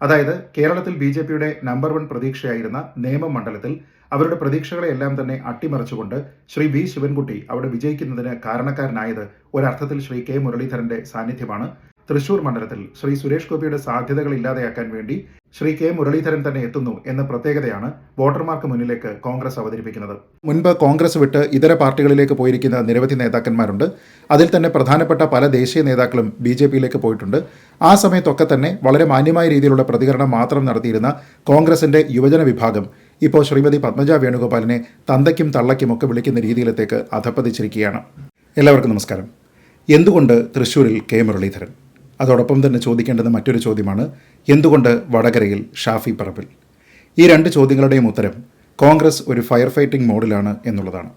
അതായത് കേരളത്തിൽ B J പിയുടെ നമ്പർ വൺ പ്രതീക്ഷയായിരുന്ന നേമം മണ്ഡലത്തിൽ അവരുടെ പ്രതീക്ഷകളെയെല്ലാം തന്നെ അട്ടിമറിച്ചുകൊണ്ട് ശ്രീ വി ശിവൻകുട്ടി അവിടെ വിജയിക്കുന്നതിന് കാരണക്കാരനായത് ഒരർത്ഥത്തിൽ ശ്രീ കെ മുരളീധരന്റെ സാന്നിധ്യമാണ്. തൃശൂർ മണ്ഡലത്തിൽ ശ്രീ സുരേഷ് ഗോപിയുടെ സാധ്യതകൾ ഇല്ലാതെയാക്കാൻ വേണ്ടി ശ്രീ കെ മുരളീധരൻ തന്നെ എത്തുന്നു എന്ന പ്രത്യേകതയാണ് വോട്ടർമാർക്ക് മുന്നിലേക്ക് കോൺഗ്രസ് അവതരിപ്പിക്കുന്നത്. മുൻപ് കോൺഗ്രസ് വിട്ട് ഇതര പാർട്ടികളിലേക്ക് പോയിരിക്കുന്ന നിരവധി നേതാക്കന്മാരുണ്ട്. അതിൽ തന്നെ പ്രധാനപ്പെട്ട പല ദേശീയ നേതാക്കളും ബി ജെ പിയിലേക്ക് പോയിട്ടുണ്ട്. ആ സമയത്തൊക്കെ തന്നെ വളരെ മാന്യമായ രീതിയിലുള്ള പ്രതികരണം മാത്രം നടത്തിയിരുന്ന കോൺഗ്രസിന്റെ യുവജന വിഭാഗം ഇപ്പോൾ ശ്രീമതി പത്മജ വേണുഗോപാലിനെ തന്തയ്ക്കും തള്ളയ്ക്കും ഒക്കെ വിളിക്കുന്ന രീതിയിലത്തേക്ക് അധപ്പതിച്ചിരിക്കുകയാണ്. എല്ലാവർക്കും നമസ്കാരം. എന്തുകൊണ്ട് തൃശൂരിൽ കെ മുരളീധരൻ? അതോടൊപ്പം തന്നെ ചോദിക്കേണ്ടത് മറ്റൊരു ചോദ്യമാണ് എന്തുകൊണ്ട് വടകരയിൽ ഷാഫി പറപ്പിൽ ഈ രണ്ട് ചോദ്യങ്ങളുടെയും ഉത്തരം കോൺഗ്രസ് ഒരു ഫയർ ഫൈറ്റിംഗ് മോഡിലാണ് എന്നുള്ളതാണ്.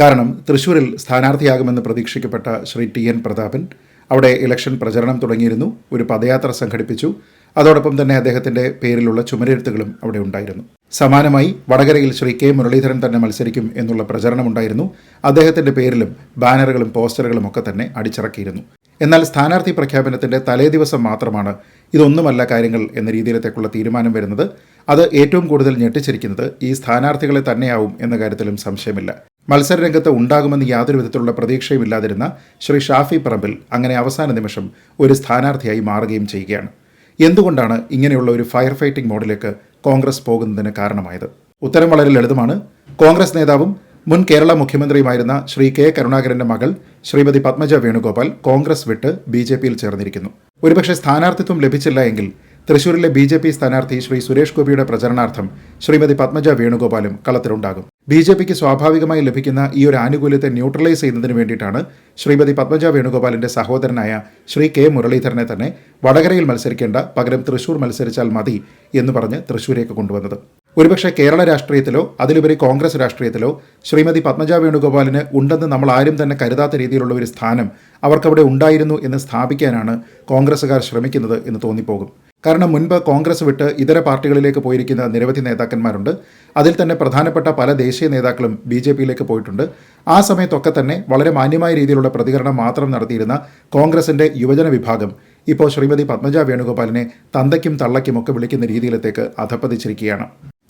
കാരണം തൃശൂരിൽ സ്ഥാനാർത്ഥിയാകുമെന്ന് പ്രതീക്ഷിക്കപ്പെട്ട ശ്രീ ടി എൻ പ്രതാപൻ അവിടെ ഇലക്ഷൻ പ്രചരണം തുടങ്ങിയിരുന്നു ഒരു പദയാത്ര സംഘടിപ്പിച്ചു അതോടൊപ്പം തന്നെ അദ്ദേഹത്തിന്റെ പേരിലുള്ള ചുമരെഴുത്തുകളും അവിടെ ഉണ്ടായിരുന്നു. സമാനമായി വടകരയിൽ ശ്രീ കെ മുരളീധരൻ തന്നെ മത്സരിക്കും എന്നുള്ള പ്രചരണമുണ്ടായിരുന്നു അദ്ദേഹത്തിന്റെ പേരിലും ബാനറുകളും പോസ്റ്ററുകളും ഒക്കെ തന്നെ അടിച്ചിറക്കിയിരുന്നു. എന്നാൽ സ്ഥാനാർത്ഥി പ്രഖ്യാപനത്തിന്റെ തലേദിവസം മാത്രമാണ് ഇതൊന്നുമല്ല കാര്യങ്ങൾ എന്ന രീതിയിലത്തേക്കുള്ള തീരുമാനം വരുന്നത്. അത് ഏറ്റവും കൂടുതൽ ഞെട്ടിച്ചിരിക്കുന്നത് ഈ സ്ഥാനാർത്ഥികളെ തന്നെയാവും എന്ന കാര്യത്തിലും സംശയമില്ല. മത്സരരംഗത്ത് ഉണ്ടാകുമെന്ന് യാതൊരു വിധത്തിലുള്ള പ്രതീക്ഷയും ഇല്ലാതിരുന്ന ശ്രീ ഷാഫി പറമ്പിൽ അങ്ങനെ അവസാന നിമിഷം ഒരു സ്ഥാനാർത്ഥിയായി മാറുകയും ചെയ്യുകയാണ്. എന്തുകൊണ്ടാണ് ഇങ്ങനെയുള്ള ഒരു ഫയർ ഫൈറ്റിംഗ് മോഡിലേക്ക് കോൺഗ്രസ് പോകുന്നതിന് കാരണമായത്? ഉത്തരം വളരെ ലളിതമാണ്. കോൺഗ്രസ് നേതാവും മുൻ കേരള മുഖ്യമന്ത്രിയുമായിരുന്ന ശ്രീ കെ കരുണാകരന്റെ മകൾ ശ്രീമതി പത്മജ വേണുഗോപാൽ കോൺഗ്രസ് വിട്ട് ബി ജെ പിയിൽ ചേർന്നിരിക്കുന്നു. ഒരുപക്ഷെ സ്ഥാനാർത്ഥിത്വം ലഭിച്ചില്ല എങ്കിൽ തൃശൂരിലെ ബി ജെ പി സ്ഥാനാർത്ഥി ശ്രീ സുരേഷ് ഗോപിയുടെ പ്രചരണാർത്ഥം ശ്രീമതി പത്മജ വേണുഗോപാലും കളത്തിലുണ്ടാകും ബി ജെ പിക്ക് സ്വാഭാവികമായി ലഭിക്കുന്ന ഈ ഒരു ആനുകൂല്യത്തെ ന്യൂട്രലൈസ് ചെയ്യുന്നതിന് വേണ്ടിയിട്ടാണ് ശ്രീമതി പത്മജ വേണുഗോപാലിന്റെ സഹോദരനായ ശ്രീ കെ മുരളീധരനെ തന്നെ വടകരയിൽ മത്സരിക്കേണ്ട പകരം തൃശൂർ മത്സരിച്ചാൽ മതി എന്ന് പറഞ്ഞ് തൃശൂരേക്ക് കൊണ്ടുവന്നത്. ഒരുപക്ഷെ കേരള രാഷ്ട്രീയത്തിലോ അതിലുപരി കോൺഗ്രസ് രാഷ്ട്രീയത്തിലോ ശ്രീമതി പത്മജ വേണുഗോപാലിന് ഉണ്ടെന്ന് നമ്മൾ ആരും തന്നെ കരുതാത്ത രീതിയിലുള്ള ഒരു സ്ഥാനം അവർക്കവിടെ ഉണ്ടായിരുന്നു എന്ന് സ്ഥാപിക്കാനാണ് കോൺഗ്രസ്സുകാർ ശ്രമിക്കുന്നത് എന്ന് തോന്നിപ്പോകും. കാരണം മുൻപ് കോൺഗ്രസ് വിട്ട് ഇതര പാർട്ടികളിലേക്ക് പോയിരിക്കുന്ന നിരവധി നേതാക്കന്മാരുണ്ട്. അതിൽ തന്നെ പ്രധാനപ്പെട്ട പല ദേശീയ നേതാക്കളും ബി ജെ പിയിലേക്ക് പോയിട്ടുണ്ട്. ആ സമയത്തൊക്കെ തന്നെ വളരെ മാന്യമായ രീതിയിലുള്ള പ്രതികരണം മാത്രം നടത്തിയിരുന്ന കോൺഗ്രസിന്റെ യുവജന വിഭാഗം ഇപ്പോൾ ശ്രീമതി പത്മജ വേണുഗോപാലിനെ തന്തയ്ക്കും തള്ളയ്ക്കും ഒക്കെ വിളിക്കുന്ന രീതിയിലത്തേക്ക് അധപ്പതിച്ചിരിക്കുകയാണ്.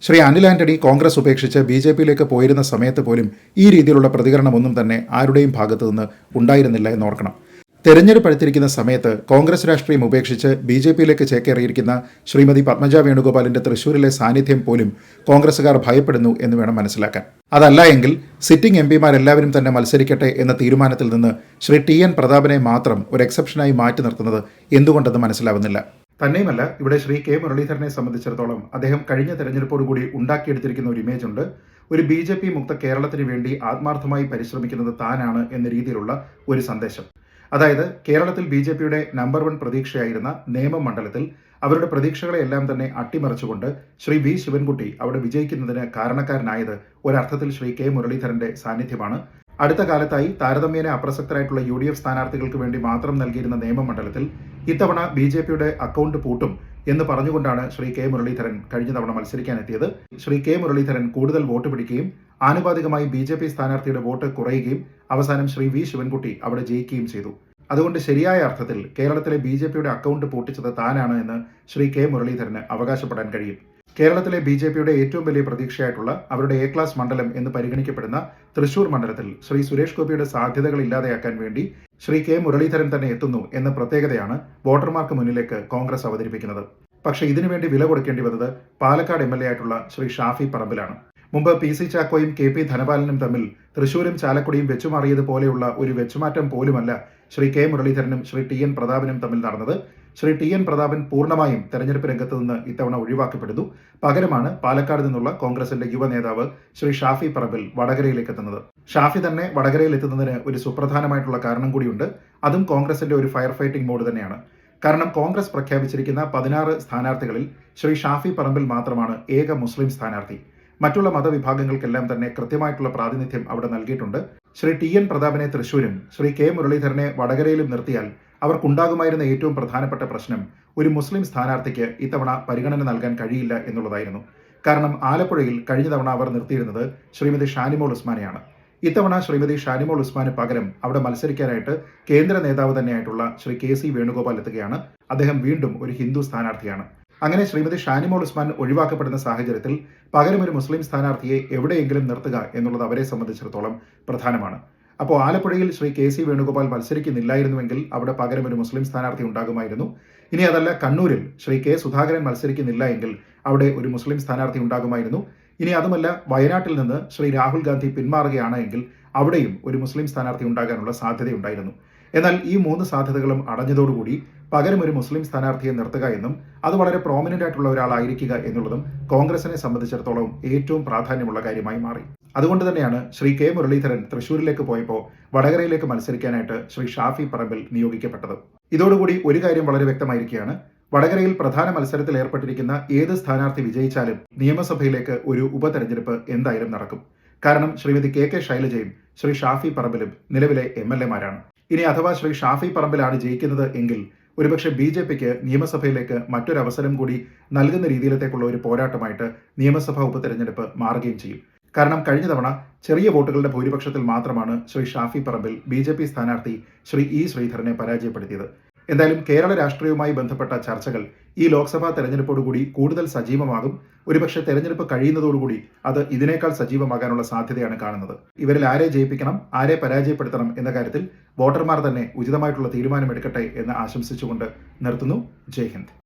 ശ്രീ അനിൽ ആന്റണി കോൺഗ്രസ് ഉപേക്ഷിച്ച് ബി ജെ പിയിലേക്ക് പോയിരുന്ന സമയത്ത് പോലും ഈ രീതിയിലുള്ള പ്രതികരണമൊന്നും തന്നെ ആരുടെയും ഭാഗത്തു നിന്ന് ഉണ്ടായിരുന്നില്ല എന്നോർക്കണം തെരഞ്ഞെടുപ്പ് അടുത്തിരിക്കുന്ന സമയത്ത് കോൺഗ്രസ് രാഷ്ട്രീയം ഉപേക്ഷിച്ച് ബി ജെ പിയിലേക്ക് ചേക്കേറിയിരിക്കുന്ന ശ്രീമതി പത്മജ വേണുഗോപാലിന്റെ തൃശൂരിലെ സാന്നിധ്യം പോലും കോൺഗ്രസുകാർ ഭയപ്പെടുന്നു എന്ന് വേണം മനസ്സിലാക്കാൻ. അതല്ല എങ്കിൽ സിറ്റിംഗ് എം പിമാരെല്ലാവരും തന്നെ മത്സരിക്കട്ടെ എന്ന തീരുമാനത്തിൽ നിന്ന് ശ്രീ ടി എൻ പ്രതാപനെ മാത്രം ഒരു എക്സെപ്ഷനായി മാറ്റി നിർത്തുന്നത് എന്തുകൊണ്ടെന്ന് മനസ്സിലാവുന്നില്ല. തന്നെയുമല്ല ഇവിടെ ശ്രീ കെ മുരളീധരനെ സംബന്ധിച്ചിടത്തോളം അദ്ദേഹം കഴിഞ്ഞ തെരഞ്ഞെടുപ്പോടുകൂടി ഉണ്ടാക്കിയെടുത്തിരിക്കുന്ന ഒരു ഇമേജ് ഉണ്ട്. ഒരു ബി ജെ പി മുക്ത കേരളത്തിന് വേണ്ടി ആത്മാർത്ഥമായി പരിശ്രമിക്കുന്നത് താനാണ് എന്ന രീതിയിലുള്ള ഒരു സന്ദേശം. അതായത് കേരളത്തിൽ ബി ജെ പിയുടെ നമ്പർ വൺ പ്രതീക്ഷയായിരുന്ന നേമം മണ്ഡലത്തിൽ അവരുടെ പ്രതീക്ഷകളെല്ലാം തന്നെ അട്ടിമറിച്ചുകൊണ്ട് ശ്രീ വി ശിവൻകുട്ടി അവിടെ വിജയിക്കുന്നതിന് കാരണക്കാരനായത് ഒരർത്ഥത്തിൽ ശ്രീ കെ മുരളീധരന്റെ സാന്നിധ്യമാണ്. അടുത്ത കാലത്തായി താരതമ്യേന അപ്രസക്തരായിട്ടുള്ള യു ഡി എഫ് സ്ഥാനാർത്ഥികൾക്ക് വേണ്ടി മാത്രം നൽകിയിരുന്ന നിയമമണ്ഡലത്തിൽ ഇത്തവണ ബി ജെ പിയുടെ അക്കൗണ്ട് പൂട്ടും എന്ന് പറഞ്ഞുകൊണ്ടാണ് ശ്രീ കെ മുരളീധരൻ കഴിഞ്ഞ തവണ മത്സരിക്കാനെത്തിയത്. ശ്രീ കെ മുരളീധരൻ കൂടുതൽ വോട്ട് പിടിക്കുകയും ആനുപാതികമായി ബി ജെ പി സ്ഥാനാർത്ഥിയുടെ വോട്ട് കുറയുകയും അവസാനം ശ്രീ വി ശിവൻകുട്ടി അവിടെ ജയിക്കുകയും ചെയ്തു. അതുകൊണ്ട് ശരിയായ അർത്ഥത്തിൽ കേരളത്തിലെ ബി ജെ പിയുടെ അക്കൗണ്ട് പൂട്ടിച്ചത് താനാണ് എന്ന് ശ്രീ കെ മുരളീധരന് അവകാശപ്പെടാൻ കഴിയും. കേരളത്തിലെ ബി ജെ പിയുടെ ഏറ്റവും വലിയ പ്രതീക്ഷയായിട്ടുള്ള അവരുടെ എ ക്ലാസ് മണ്ഡലം എന്ന് പരിഗണിക്കപ്പെടുന്ന തൃശൂർ മണ്ഡലത്തിൽ ശ്രീ സുരേഷ് ഗോപിയുടെ സാധ്യതകൾ ഇല്ലാതെയാക്കാൻ വേണ്ടി ശ്രീ കെ മുരളീധരൻ തന്നെ എത്തുന്നു എന്ന പ്രത്യേകതയാണ് വോട്ടർമാർക്ക് മുന്നിലേക്ക് കോൺഗ്രസ് അവതരിപ്പിക്കുന്നത്. പക്ഷേ ഇതിനുവേണ്ടി വില കൊടുക്കേണ്ടി വന്നത് പാലക്കാട് എം എൽ എ ആയിട്ടുള്ള ശ്രീ ഷാഫി പറമ്പിലാണ്. മുമ്പ് പി സി ചാക്കോയും കെ പി ധനപാലനും തമ്മിൽ തൃശൂരും ചാലക്കുടിയും വെച്ചുമാറിയതുപോലെയുള്ള ഒരു വെച്ചുമാറ്റം പോലുമല്ല ശ്രീ കെ മുരളീധരനും ശ്രീ ടി എൻ പ്രതാപനും തമ്മിൽ നടന്നത്. ശ്രീ ടി എൻ പ്രതാപൻ പൂർണമായും തെരഞ്ഞെടുപ്പ് രംഗത്ത് നിന്ന് ഇത്തവണ ഒഴിവാക്കപ്പെടുന്നു. പകരമാണ് പാലക്കാട് നിന്നുള്ള കോൺഗ്രസിന്റെ യുവ നേതാവ് ശ്രീ ഷാഫി പറമ്പിൽ വടകരയിലേക്ക് എത്തുന്നത്. ഷാഫി തന്നെ വടകരയിൽ എത്തുന്നതിന് ഒരു സുപ്രധാനമായിട്ടുള്ള കാരണം കൂടിയുണ്ട്. അതും കോൺഗ്രസിന്റെ ഒരു ഫയർ ഫൈറ്റിംഗ് മോഡ് തന്നെയാണ്. കാരണം കോൺഗ്രസ് പ്രഖ്യാപിച്ചിരിക്കുന്ന പതിനാറ് സ്ഥാനാർത്ഥികളിൽ ശ്രീ ഷാഫി പറമ്പിൽ മാത്രമാണ് ഏക മുസ്ലിം സ്ഥാനാർത്ഥി. മറ്റുള്ള മതവിഭാഗങ്ങൾക്കെല്ലാം തന്നെ കൃത്യമായിട്ടുള്ള പ്രാതിനിധ്യം അവിടെ നൽകിയിട്ടുണ്ട്. ശ്രീ ടി എൻ പ്രതാപനെ തൃശൂരും ശ്രീ കെ മുരളീധരനെ വടകരയിലും നിർത്തിയാൽ അവർക്കുണ്ടാകുമായിരുന്ന ഏറ്റവും പ്രധാനപ്പെട്ട പ്രശ്നം ഒരു മുസ്ലിം സ്ഥാനാർത്ഥിക്ക് ഇത്തവണ പരിഗണന നൽകാൻ കഴിയില്ല എന്നുള്ളതായിരുന്നു. കാരണം ആലപ്പുഴയിൽ കഴിഞ്ഞ തവണ അവർ നിർത്തിയിരുന്നത് ശ്രീമതി ഷാനിമോൾ ഉസ്മാനെയാണ്. ഇത്തവണ ശ്രീമതി ഷാനിമോൾ ഉസ്മാന് പകരം അവിടെ മത്സരിക്കാനായിട്ട് കേന്ദ്ര നേതാവ് തന്നെയായിട്ടുള്ള ശ്രീ കെ സി വേണുഗോപാൽ എത്തുകയാണ്. അദ്ദേഹം വീണ്ടും ഒരു ഹിന്ദു സ്ഥാനാർത്ഥിയാണ്. അങ്ങനെ ശ്രീമതി ഷാനിമോൾ ഉസ്മാൻ ഒഴിവാക്കപ്പെടുന്ന സാഹചര്യത്തിൽ പകരം ഒരു മുസ്ലിം സ്ഥാനാർത്ഥിയെ എവിടെയെങ്കിലും നിർത്തുക എന്നുള്ളത് അവരെ സംബന്ധിച്ചിടത്തോളം പ്രധാനമാണ്. അപ്പോൾ ആലപ്പുഴയിൽ ശ്രീ കെ സി വേണുഗോപാൽ മത്സരിക്കുന്നില്ലായിരുന്നുവെങ്കിൽ അവിടെ പകരം ഒരു മുസ്ലിം സ്ഥാനാർത്ഥി ഉണ്ടാകുമായിരുന്നു. ഇനി അതല്ല കണ്ണൂരിൽ ശ്രീ കെ സുധാകരൻ മത്സരിക്കുന്നില്ല എങ്കിൽ അവിടെ ഒരു മുസ്ലിം സ്ഥാനാർത്ഥി ഉണ്ടാകുമായിരുന്നു. ഇനി അതുമല്ല വയനാട്ടിൽ നിന്ന് ശ്രീ രാഹുൽ ഗാന്ധി പിന്മാറുകയാണ് എങ്കിൽ അവിടെയും ഒരു മുസ്ലിം സ്ഥാനാർത്ഥി ഉണ്ടാകാനുള്ള സാധ്യതയുണ്ടായിരുന്നു. എന്നാൽ ഈ മൂന്ന് സാധ്യതകളും അടഞ്ഞതോടുകൂടി പകരം ഒരു മുസ്ലിം സ്ഥാനാർത്ഥിയെ നിർത്തുക എന്നും അത് വളരെ പ്രോമിനന്റ് ആയിട്ടുള്ള ഒരാളായിരിക്കുക എന്നുള്ളതും കോൺഗ്രസിനെ സംബന്ധിച്ചിടത്തോളം ഏറ്റവും പ്രാധാന്യമുള്ള കാര്യമായി മാറി. അതുകൊണ്ട് തന്നെയാണ് ശ്രീ കെ മുരളീധരൻ തൃശൂരിലേക്ക് പോയപ്പോൾ വടകരയിലേക്ക് മത്സരിക്കാനായിട്ട് ശ്രീ ഷാഫി പറമ്പിൽ നിയോഗിക്കപ്പെട്ടത്. ഇതോടുകൂടി ഒരു കാര്യം വളരെ വ്യക്തമായിരിക്കുകയാണ്. വടകരയിൽ പ്രധാന മത്സരത്തിൽ ഏർപ്പെട്ടിരിക്കുന്ന ഏത് സ്ഥാനാർത്ഥി വിജയിച്ചാലും നിയമസഭയിലേക്ക് ഒരു ഉപതെരഞ്ഞെടുപ്പ് എന്തായാലും നടക്കും. കാരണം ശ്രീമതി കെ കെ ശൈലജയും ശ്രീ ഷാഫി പറമ്പിലും നിലവിലെ എം എൽ എമാരാണ് ഇനി അഥവാ ശ്രീ ഷാഫി പറമ്പിലാണ് ജയിക്കുന്നത് എങ്കിൽ ഒരുപക്ഷെ ബി ജെ പിക്ക് നിയമസഭയിലേക്ക് മറ്റൊരവസരം കൂടി നൽകുന്ന രീതിയിലത്തേക്കുള്ള ഒരു പോരാട്ടമായിട്ട് നിയമസഭാ ഉപതെരഞ്ഞെടുപ്പ് മാറുകയും ചെയ്യും. കാരണം കഴിഞ്ഞ തവണ ചെറിയ വോട്ടുകളുടെ ഭൂരിപക്ഷത്തിൽ മാത്രമാണ് Shri Shafi Parambil B J P സ്ഥാനാർത്ഥി ശ്രീ ഇ ശ്രീധരനെ പരാജയപ്പെടുത്തിയത്. എന്തായാലും കേരള രാഷ്ട്രീയവുമായി ബന്ധപ്പെട്ട ചർച്ചകൾ ഈ ലോക്സഭാ തെരഞ്ഞെടുപ്പോടുകൂടി കൂടുതൽ സജീവമാകും. ഒരുപക്ഷെ തെരഞ്ഞെടുപ്പ് കഴിയുന്നതോടുകൂടി അത് ഇതിനേക്കാൾ സജീവമാകാനുള്ള സാധ്യതയാണ് കാണുന്നത്. ഇവരിൽ ആരെ ജയിപ്പിക്കണം ആരെ പരാജയപ്പെടുത്തണം എന്ന കാര്യത്തിൽ വോട്ടർമാർ തന്നെ ഉചിതമായിട്ടുള്ള തീരുമാനമെടുക്കട്ടെ എന്ന് ആശംസിച്ചുകൊണ്ട് നിർത്തുന്നു. ജയ് ഹിന്ദ്.